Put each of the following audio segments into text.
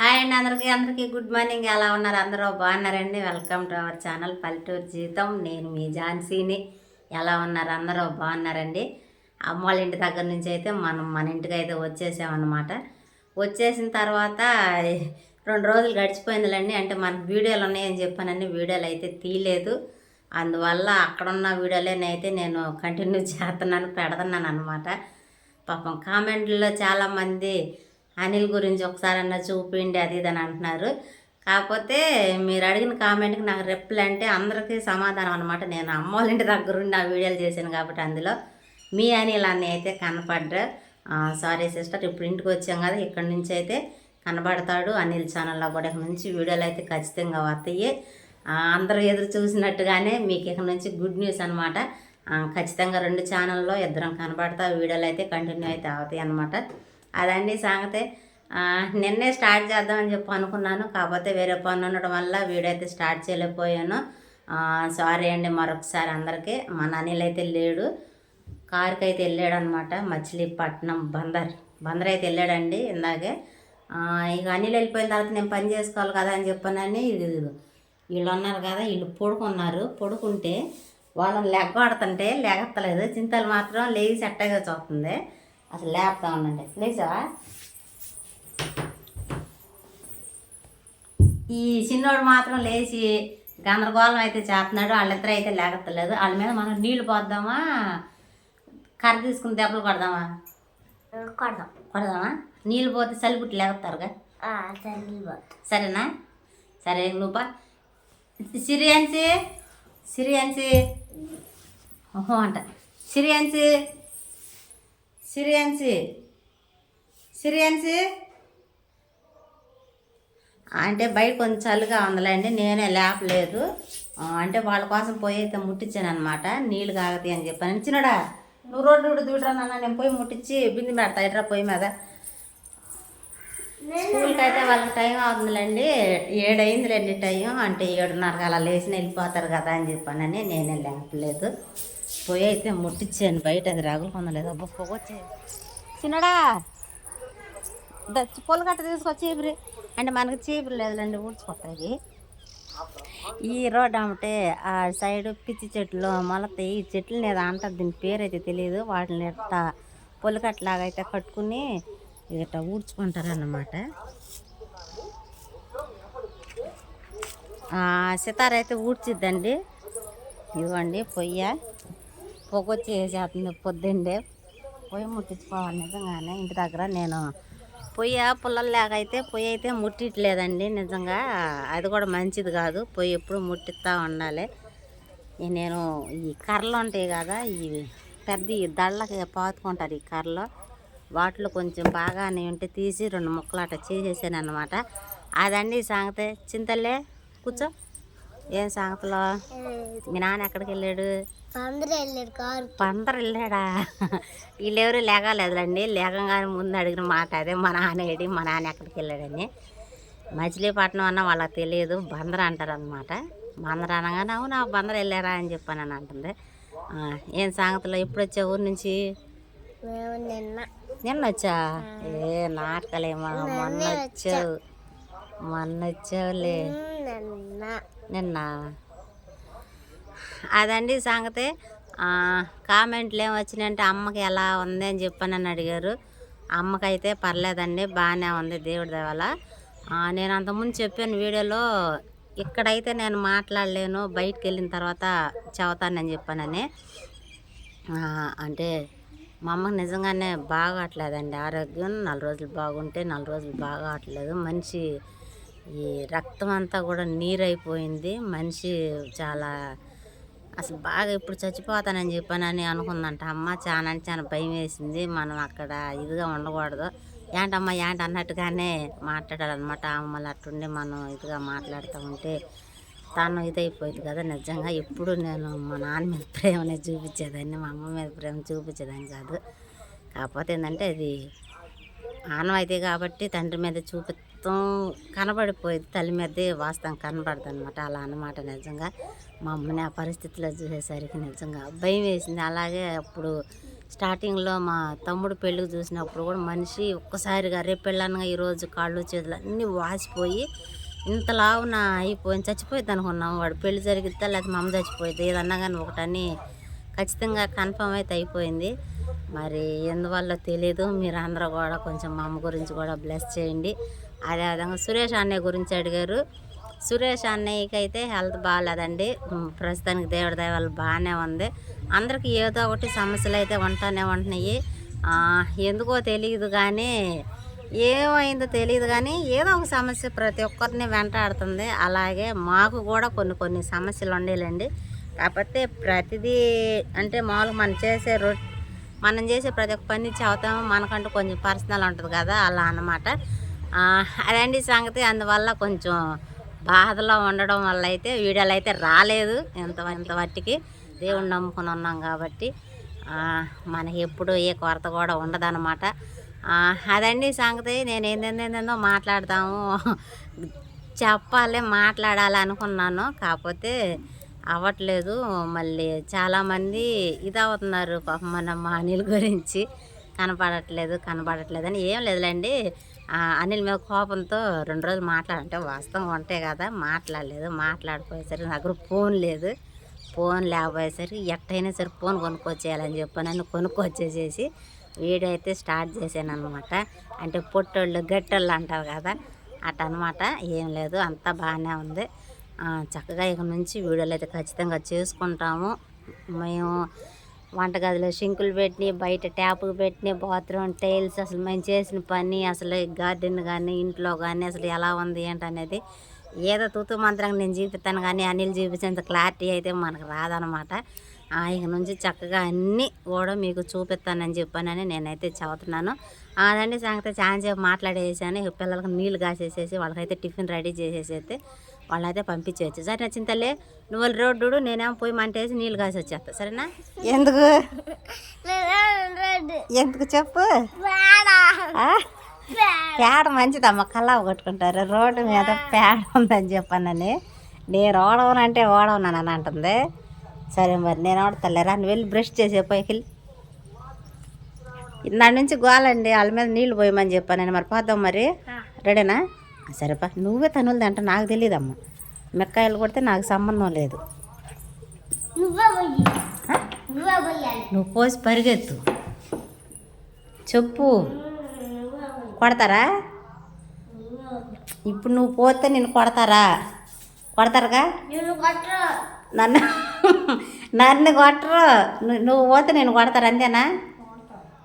Hi అండి అందరికీ అందరికీ గుడ్ మార్నింగ్. ఎలా ఉన్నారు? అందరూ బాగున్నారండి. వెల్కమ్ టు అవర్ ఛానల్ పల్లెటూరు జీవితం. నేను మీ ఝాన్సీని. ఎలా ఉన్నారు? అందరూ బాగున్నారండి. అమ్మ వాళ్ళ ఇంటి దగ్గర నుంచి అయితే మనం మన ఇంటికి అయితే వచ్చేసామన్నమాట వచ్చేసిన తర్వాత రెండు రోజులు గడిచిపోయిందిలేండి. అంటే మనకు వీడియోలు ఉన్నాయని చెప్పానని వీడియోలు అయితే తీయలేదు. అందువల్ల అక్కడున్న వీడియోలేనైతే నేను కంటిన్యూ చేస్తున్నాను పెడుతున్నాను అనమాట పాపం కామెంట్లో చాలామంది అనిల్ గురించి ఒకసారి అన్న చూపిండి అది ఇది అని అంటున్నారు. కాకపోతే మీరు అడిగిన కామెంట్కి నాకు రిప్లై అంటే అందరికీ సమాధానం అనమాట నేను అమ్మ వాళ్ళ ఇంటి దగ్గరుండి ఆ వీడియోలు చేశాను కాబట్టి అందులో మీ అనిల్ అన్న అయితే కనపడ్డా సారీ సిస్టర్ ఇప్పుడు ఇంటికి వచ్చాం కదా ఇక్కడి నుంచి అయితే కనబడతాడు అనిల్ ఛానల్లో కూడా. ఇక్కడ నుంచి వీడియోలు అయితే ఖచ్చితంగా వస్తాయి. అందరూ ఎదురు చూసినట్టుగానే మీకు ఇక్కడ నుంచి గుడ్ న్యూస్ అనమాట ఖచ్చితంగా రెండు ఛానల్లో ఇద్దరం కనబడతా వీడియోలు అయితే కంటిన్యూ అయితే అవుతాయి అనమాట అదండి సంగతి. నిన్నే స్టార్ట్ చేద్దామని చెప్పి అనుకున్నాను. కాకపోతే వేరే పని ఉండడం వల్ల వీడియో అయితే స్టార్ట్ చేయలేకపోయాను. సారీ అండి మరొకసారి అందరికీ. మన అనిల్ అయితే లేడు. కారుకి అయితే వెళ్ళాడు అనమాట మచిలీపట్నం బందర్. బందర్ అయితే వెళ్ళాడండి ఇందాకే. ఇక అనిల్ వెళ్ళిపోయిన తర్వాత నేను పని చేసుకోవాలి కదా అని చెప్పానని ఇది వీళ్ళు ఉన్నారు కదా వీళ్ళు పడుకున్నారు. పడుకుంటే వాళ్ళని లెగ్గొడుతుంటే లెగత్తలేదు. చింతలు మాత్రం లేచి అట్టగా చూస్తుంది. అసలు లేపుతా ఉండండి. లేచావా ఈ చిన్నోడు మాత్రం లేచి గందరగోళం అయితే చేస్తున్నాడు. వాళ్ళిద్దరు అయితే లేగత్తలేదు. వాళ్ళ మీద మనం నీళ్ళు పోద్దామా? కర్ర తీసుకుని దెబ్బలు కొడదామా? కొడదాం. కొడదామా? నీళ్ళు పోతే చలిపుట్టి లేగుతారుగా సరేనా? సరే నువ్వు సిరియాన్సి సిరియాన్సి ఓహో అంట. సిరియాన్సి సిరియాన్సి సిరియాన్సి అంటే బయట కొంచెం చలిగా ఉందిలేండి నేనే లేపలేదు అంటే వాళ్ళ కోసం పోయి అయితే ముట్టించాను అనమాట నీళ్ళు కాగతాయి అని చెప్పాను. చిన్నడా నువ్వు రోడ్డు రోడ్డు దూడరా నాన్న నేను పోయి ముట్టించి బింది పెడతా ఇట్రా పోయి మీద. స్కూల్కి అయితే వాళ్ళకి టైం అవుతుందిలేండి ఏడైందిలేండి టైం అంటే ఏడున్నరకు అలా లేచి వెళ్ళిపోతారు కదా అని చెప్పానని నేనే లేపలేదు పొయ్యి అయితే ముట్టించాను బయట అది రగులుకుందలేదు అబ్బా పొగొచ్చే చిన్నడా! పొల కట్ట తీసుకొచ్చి చీపురి. అంటే మనకి చీపురు లేదులేండి ఊడ్చుకుంటాయి ఈ రోడ్ అంటే ఆ సైడ్ పిచ్చి చెట్లు మొలతాయి ఈ చెట్లు మీద అంటారు. దీని పేరు అయితే తెలియదు వాటిని ఎట్లా పొలకట్లాగా అయితే కట్టుకుని ఇట్లా ఊడ్చుకుంటారు అన్నమాట సితార అయితే ఊడ్చిద్దండి. ఇవ్వండి పొయ్య. పొగొచ్చి వేసేస్తుంది పొద్దుండే. పొయ్యి ముట్టించుకోవాలి నిజంగానే. ఇంటి దగ్గర నేను పొయ్యి పుల్లలు లేకైతే పొయ్యి అయితే ముట్టిట్లేదండి నిజంగా. అది కూడా మంచిది కాదు. పొయ్యి ఎప్పుడు ముట్టిస్తూ ఉండాలి. నేను ఈ కర్రలు ఉంటాయి కదా ఇవి పెద్ద ఈ దళ్ళకి పాతుకుంటారు ఈ కర్రలు. వాటిలో కొంచెం బాగానే ఉంటే తీసి రెండు ముక్కలు అట్లా చేసేసాను అనమాట అదండి ఈ సంగతి. చింతలే కూర్చో. ఏం సంగతిలో? మీ నాన్న ఎక్కడికి వెళ్ళాడు పందరు వెళ్ళాడా? వీళ్ళెవరు లేగలేదులండి. లేకంగానే ముందు అడిగిన మాట అదే మా నాన్న ఏడి మా నాన్న ఎక్కడికి వెళ్ళాడని. మచిలీపట్నం అన్న వాళ్ళకి తెలియదు. బందర్ అంటారు అనమాట బందర్ అనగానే అవునా బందర్ వెళ్ళారా? అని చెప్పాను అని అంటుంది. ఏం సంగతిలో? ఎప్పుడు వచ్చా ఊరి నుంచి? నిన్న. నిన్న వచ్చా? ఏ నాటకలేమా మొన్న వచ్చావు. మొన్న వచ్చావులే. నిన్న. నిన్న? అదండి సంగతి. కామెంట్లు ఏం వచ్చినాయంటే అమ్మకి ఎలా ఉంది అని చెప్పానని అడిగారు. అమ్మకైతే పర్లేదండి బాగానే ఉంది దేవుడి దేవాల. నేను అంతకుముందు చెప్పాను వీడియోలో ఇక్కడైతే నేను మాట్లాడలేను బయటికి వెళ్ళిన తర్వాత చెబుతానని చెప్పానని. అంటే మా అమ్మకి నిజంగానే బాగాట్లేదండి ఆరోగ్యం నాలుగు రోజులు బాగుంటే నాలుగు రోజులు బాగాట్లేదు మనిషి ఈ రక్తం అంతా కూడా నీరైపోయింది. మనిషి చాలా అసలు బాగా ఇప్పుడు చచ్చిపోతానని చెప్పానని అనుకుందంట. అమ్మ చాలా అంటే చాలా భయం వేసింది. మనం అక్కడ ఇదిగా ఉండకూడదు. ఏంటమ్మా ఏంటి అన్నట్టుగానే మాట్లాడాలన్నమాట ఆమె మళ్ళీ అట్టుండి మనం ఇదిగా మాట్లాడుతూ ఉంటే తను ఇదైపోయింది కదా నిజంగా. ఎప్పుడు నేను మా నాన్న మీద ప్రేమనే చూపించేదాన్ని మా అమ్మ మీద ప్రేమ చూపించేదాన్ని కాదు. కాకపోతే ఏంటంటే అది ఆనవాయితీ కాబట్టి తండ్రి మీద చూపి మొత్తం కనబడిపోయింది. తల్లి మీదే వాస్తవం కనబడదు అనమాట అలా అన్నమాట నిజంగా. మా అమ్మని ఆ పరిస్థితిలో చూసేసరికి నిజంగా భయం వేసింది. అలాగే అప్పుడు స్టార్టింగ్లో మా తమ్ముడు పెళ్ళికి చూసినప్పుడు కూడా మనిషి ఒక్కసారిగా రేపు పెళ్ళనగా ఈరోజు కాళ్ళు చేతులు అన్నీ వాసిపోయి ఇంత లావున అయిపోయి చచ్చిపోయింది అనుకున్నాం. వాడు పెళ్ళి జరిగితే లేకపోతే మా అమ్మ చచ్చిపోయింది ఏదన్నా కానీ ఒకటని ఖచ్చితంగా కన్ఫర్మ్ అయితే అయిపోయింది. మరి ఎందువల్ల తెలియదు మీరు అందరూ కూడా కొంచెం మా అమ్మ గురించి కూడా బ్లెస్ చేయండి. అదేవిధంగా సురేష్ అన్నయ్య గురించి అడిగారు. సురేష్ అన్నయ్యకి అయితే హెల్త్ బాగాలేదండి. ప్రస్తుతానికి దేవుడి దయ బాగానే ఉంది. అందరికీ ఏదో ఒకటి సమస్యలు అయితే ఉంటానే ఉంటున్నాయి. ఎందుకో తెలియదు కానీ ఏమైందో తెలియదు కానీ ఏదో ఒక సమస్య ప్రతి ఒక్కరిని వెంటాడుతుంది. అలాగే మాకు కూడా కొన్ని కొన్ని సమస్యలు ఉండేలండి. కాకపోతే ప్రతిదీ అంటే మామూలుగా మనం చేసే రొ మనం చేసే ప్రతి ఒక్క పని చదువుతాము మనకంటూ కొంచెం పర్సనల్ ఉంటుంది కదా అలా అన్నమాట. అదండి సంగతి అందువల్ల కొంచెం బాధలో ఉండడం వల్ల అయితే వీడియోలు అయితే రాలేదు ఎంత ఇంత మట్టికి. దేవుణ్ణి నమ్ముకుని ఉన్నాం కాబట్టి మనకి ఎప్పుడు ఏ కొరత కూడా ఉండదన్నమాట. అదండి సంగతి. నేను ఏందేందేందో మాట్లాడదాము. చెప్పాలి మాట్లాడాలి అనుకున్నాను. కాకపోతే అవ్వట్లేదు. మళ్ళీ చాలామంది ఇది అవుతున్నారు పాపం మన మా అనిల్ గురించి. కనపడట్లేదు కనపడట్లేదు అని ఏం లేదులేండి. అనిల్ మీద కోపంతో రెండు రోజులు మాట్లాడంటే వాస్తవం ఉంటే కదా మాట్లాడలేదు మాట్లాడిపోయేసరికి నా దగ్గర ఫోన్ లేదు. ఫోన్ లేకపోయేసరికి ఎట్టయినా సరే ఫోన్ కొనుక్కొచ్చేయాలని చెప్పి నన్ను కొనుక్కొచ్చేసేసి వీడియో అయితే స్టార్ట్ చేశాను అనమాట అంటే పొట్టోళ్ళు గట్టోళ్ళు అంటారు కదా అట్ అనమాట ఏం లేదు అంతా బాగానే ఉంది. చక్కగా ఇక నుంచి వీడియోలు అయితే ఖచ్చితంగా చేసుకుంటాము. మేము వంటగదిలో షింకులు పెట్టినాయి బయట ట్యాపులు పెట్టినాయి బాత్రూమ్ టైల్స్ అసలు మేము చేసిన పని అసలు గార్డెన్ కానీ ఇంట్లో కానీ అసలు ఎలా ఉంది ఏంటనేది ఏదో తూతు మంత్రంగా నేను చూపిస్తాను కానీ అనిల్ చూపించేంత క్లారిటీ అయితే మనకు రాదనమాట. ఆయన ఇక నుంచి చక్కగా అన్నీ కూడా మీకు చూపిస్తానని చెప్పానని నేనైతే చదువుతున్నాను. అదండి సంగతి. చాలా సేపు మాట్లాడేసాను. ఇక పిల్లలకు నీళ్ళు కాసేసేసి వాళ్ళకైతే టిఫిన్ రెడీ చేసేసి అయితే వాళ్ళైతే పంపించేయచ్చు. సరే నచ్చిన తల్లి నువ్వు వాళ్ళు రోడ్డు నేనేమో పోయి మంటేసి నీళ్ళు కాసి వచ్చేస్తా. సరేనా? ఎందుకు? ఎందుకు చెప్పు? పేడ ఆ? పేడ మంచిదమ్మ కల్లా కొట్టుకుంటారు. రోడ్డు మీద పేడ ఉందని చెప్పానని. నేను ఓడవనంటే ఓడవనని అంటుంది. సరే మరి నేను ఓడతలేరా నువ్వు వెళ్ళి బ్రష్ చేసే పైకి వెళ్ళి. నా నుంచి గోలండి వాళ్ళ మీద నీళ్ళు పోయమని చెప్పాను మరి పోద్దాం మరి. రెడీనా? సరేపా నువ్వే తనులు అంటే నాకు తెలియదమ్మా మిక్కాయలు కొడితే నాకు సంబంధం లేదు. నువ్వే పోసి పరిగెత్తు. చెప్పు. కొడతారా? ఇప్పుడు నువ్వు పోతే నేను కొడతారా? కొడతారుగా? నన్ను నన్ను కొట్టరు. నువ్వు పోతే నేను కొడతారు అంతేనా?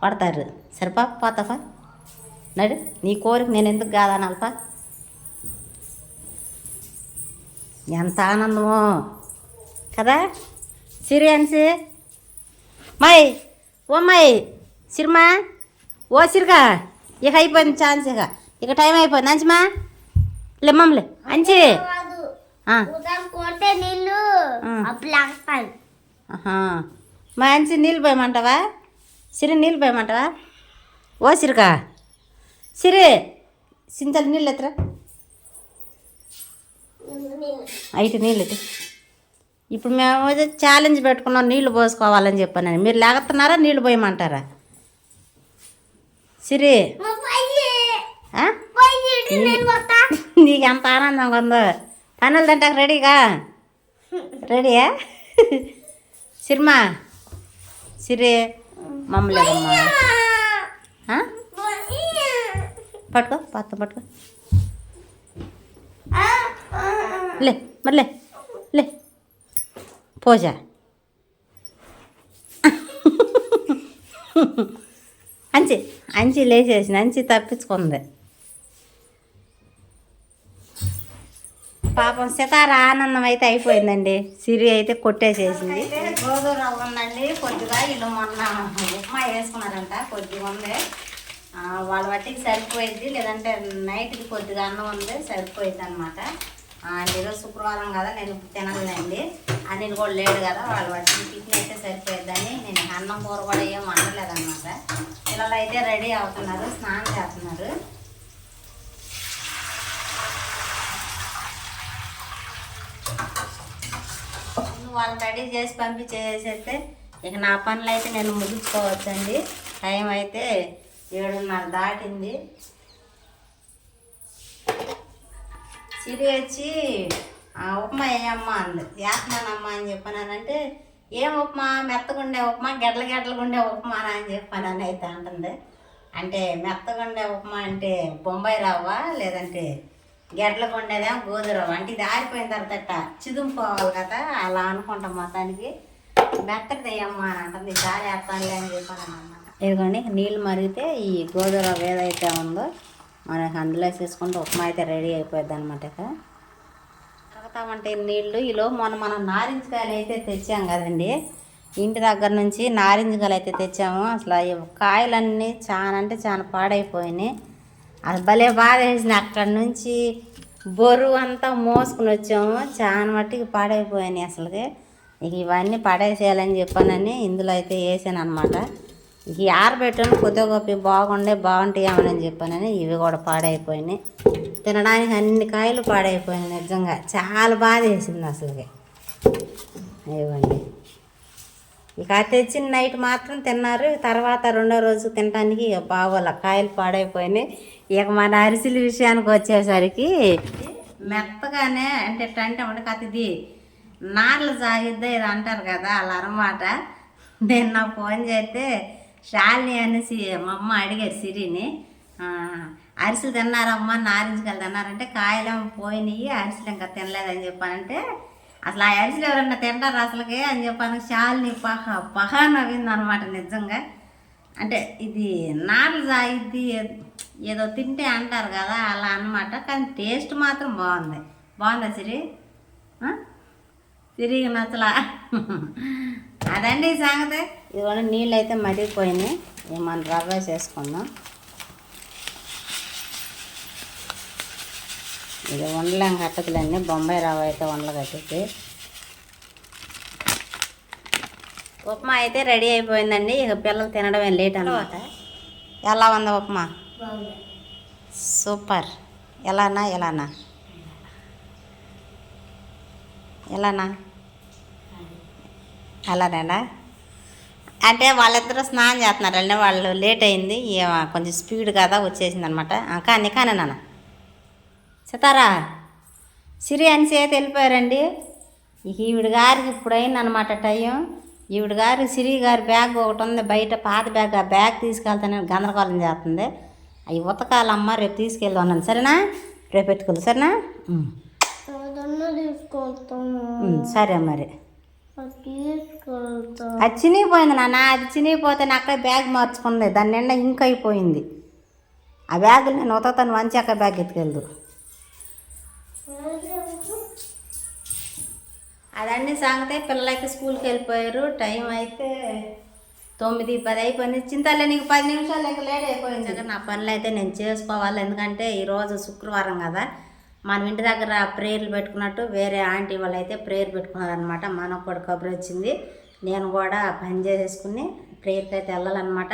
కొడతారు. సరిపా పోతాపా నడు నీ కోరిక నేను ఎందుకు కాదనాలపా ఎంత ఆనందమో. కదా? సిరియన్సి? మై ఓ మై సిరిమా? ఓ సిరిగా? ఇక అయిపోయింది ఛాన్స్ ఇక. ఇక టైం అయిపోయింది. అంచమా లెమ్మమ్లే అంచి మా అంచి నీళ్ళు నీళ్ళు పోయమంటావా? సిరి నీళ్ళు పోయమంటావా? ఓ సిరికా సిరి సింతలు నీళ్ళు ఎత్తరా? అయితే నీళ్ళు ఇప్పుడు మేము ఛాలెంజ్ పెట్టుకున్నాం నీళ్ళు పోసుకోవాలని చెప్పానని. మీరు లేగుతున్నారా నీళ్ళు పోయమంటారా? సిరి. నీకు ఎంత ఆనందంగా ఉందో. పనులు తింటాక రెడీగా? రెడీయా? సిరిమా. సిరి మమ్మల్ని పట్టుకో పాత్ర పట్టుకో. లే మరి లే లే. పోజా. అంచి అంచి లేచేసిన అంచి తప్పించుకుంది. పాపం సితార ఆనందం అయితే అయిపోయిందండి. సిరి అయితే కొట్టేసేసింది. గోధుమ రవ్వ ఉందండి కొద్దిగా వీళ్ళు మొన్న ఉప్మా వేసుకున్నారంట. కొద్దిగా ఉంది. వాళ్ళ వాటికి సరిపోయింది. లేదంటే నైట్కి కొద్దిగా అన్నం ఉంది. సరిపోయింది అనమాట ఈరోజు శుక్రవారం కదా నేను తినలేదండి. అన్నిటి కూడా లేడు కదా వాళ్ళు వచ్చి టిఫిన్ అయితే సరిపోయిద్దని నేను అన్నం కూర కూడా ఏం వండలేదన్నమాట. పిల్లలు అయితే రెడీ అవుతున్నారు స్నానం చేస్తున్నారు. వాళ్ళు రెడీ చేసి పంపించేసేస్తే ఇక నా పనులు అయితే నేను ముగించుకోవచ్చండి. టైం అయితే ఏడున్నర దాటింది. ఇది వచ్చి "ఆ, ఉప్మా వేయమ్మా అంది. వేస్తున్నానమ్మా అని చెప్పానంటే ఏం ఉప్మా? మెత్తగుండే ఉప్మా? గెడ్ల గెడ్లగుండే ఉప్మా అని చెప్పానని అయితే అంటుంది. అంటే మెత్తగుండే ఉప్మా అంటే బొంబాయి రవ్వ? లేదంటే గెడ్లకు ఉండేదేమో గోధురవ్వ అంటే ఇది ఆరిపోయిన తర్వాత చిదుముకోవాలి కదా అలా అనుకుంటాం మొత్తానికి. మెత్తది వేయమ్మా అని అంటుంది. జారి వేస్తానులే అని చెప్పాను అన్నమాట ఇదిగోండి నీళ్ళు మరిగితే ఈ గోధుమ ఏదైతే ఉందో మనకి అందులో వేసేసుకుంటే ఉప్మా అయితే రెడీ అయిపోద్ది అనమాట ఇక. కడతామంటే నీళ్ళు. ఈలో మొన్న మనం నారింజ కాయలు అయితే తెచ్చాం కదండి. ఇంటి దగ్గర నుంచి నారింజ కాయలు అయితే తెచ్చాము. అసలు కాయలన్నీ చాలా అంటే చాలా పాడైపోయినాయి. అది భలే బాధ వేసింది అక్కడి నుంచి బరువు అంతా మోసుకుని వచ్చాము. చాలా మట్టికి పాడైపోయినాయి అసలుకి. ఇక ఇవన్నీ పడేసేయాలని చెప్పానని ఇందులో అయితే వేసాను అనమాట ఇక ఆరబెట్టాను కొద్దిగా గొప్ప బాగుండే బాగుంటాయేమని చెప్పానని ఇవి కూడా పాడైపోయినాయి. తినడానికి అన్ని కాయలు పాడైపోయినాయి నిజంగా. చాలా బాధ వేసింది అసలుకి. ఇవ్వండి. ఇక అది తెచ్చిన నైట్ మాత్రం తిన్నారు. తర్వాత రెండో రోజు తినడానికి ఇక బాగోలే కాయలు పాడైపోయినాయి. ఇక మన అరిసెల విషయానికి వచ్చేసరికి మెత్తగానే అంటే అంటే ఉండక ఇది నార్లు సాగిద్దా ఇది అంటారు కదా అలా అనమాట నేను నాకు ఫోన్ చేస్తే శాలిని అనేసి మా అమ్మ అడిగారు సిరిని అరిసెలు తిన్నారమ్మా నారింజకాయలు తిన్నారంటే కాయలేమో పోయినాయి అరిసెలు ఇంకా తినలేదని చెప్పానంటే అసలు ఆ అరిసెలు ఎవరన్నా తింటారు అసలుకే? అని చెప్పాను. శాలిని పహ పహ నవ్వింది అనమాట నిజంగా. అంటే ఇది నాట్లు సాగిద్ది ఏదో తింటే అంటారు కదా అలా అన్నమాట. కానీ టేస్ట్ మాత్రం బాగుంది. బాగుందా సిరి? తిరిగి నచ్చలా? అదండి సంగతే. ఇదిగోండి నీళ్ళు అయితే మరిగిపోయినాయి మనం రవ్వ చేసుకుందాం ఇది వండలేం కట్టదులేండి బొంబాయి రవ్వ అయితే వండలు కట్టేది ఉప్మా అయితే రెడీ అయిపోయిందండి. ఇక పిల్లలు తినడమే లేట్ అనమాట ఎలా ఉంది ఉప్మా? సూపర్. ఎలానా ఎలానా? ఎలానా? అలానేనా అంటే వాళ్ళిద్దరూ స్నానం చేస్తున్నారండి. వాళ్ళు లేట్ అయింది. కొంచెం స్పీడ్ కదా వచ్చేసింది అనమాట కానీ కానీ నాన్న. సితారా సిరి అని చేతి వెళ్ళిపోయారండి. ఈవిడ గారికి ఇప్పుడు అయిందనమాట టైం. ఈవిడ గారి సిరి గారి బ్యాగ్ ఒకటి ఉంది. బయట పాత బ్యాగ్ ఆ బ్యాగ్ తీసుకెళ్తానని గందరగోళం చేస్తుంది. అవి ఉతకాలమ్మ రేపు తీసుకెళ్ళి సరేనా? రేపు ఎత్తుకెళ్ళు సరేనా? సరే మరి. అది చినిగిపోయింది నాన్న అది చినిగిపోతే నా అక్క బ్యాగ్ మార్చుకుంది దాని నిండా ఇంక్ అయిపోయింది. ఆ బ్యాగ్ నేను ఉతకతాను మంచి అక్క బ్యాగ్ ఎత్తుకెళ్దు. అదండి సంగతే. పిల్లలైతే స్కూల్కి వెళ్ళిపోయారు. టైం అయితే తొమ్మిది పది అయిపోయింది. చింతలే నీకు పది నిమిషాలు ఇంకా లేట్ అయిపోయింది. కదా నా పనులు అయితే నేను చేసుకోవాలి. ఎందుకంటే ఈరోజు శుక్రవారం కదా. మనం ఇంటి దగ్గర ప్రేయర్లు పెట్టుకున్నట్టు వేరే ఆంటీ వాళ్ళు అయితే ప్రేయర్ పెట్టుకున్నారనమాట మనకు కూడా కబురు వచ్చింది. నేను కూడా పని చేసేసుకుని ప్రేయర్కి అయితే వెళ్ళాలన్నమాట.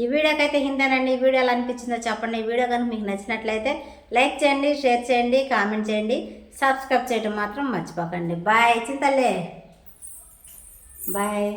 ఈ వీడియోకి అయితే హిందేనండి ఈ వీడియో ఎలా అనిపించిందో చెప్పండి. ఈ వీడియో కనుక మీకు నచ్చినట్లయితే లైక్ చేయండి షేర్ చేయండి కామెంట్ చేయండి. సబ్స్క్రైబ్ చేయడం మాత్రం మర్చిపోకండి. బాయ్ చింతలే బాయ్.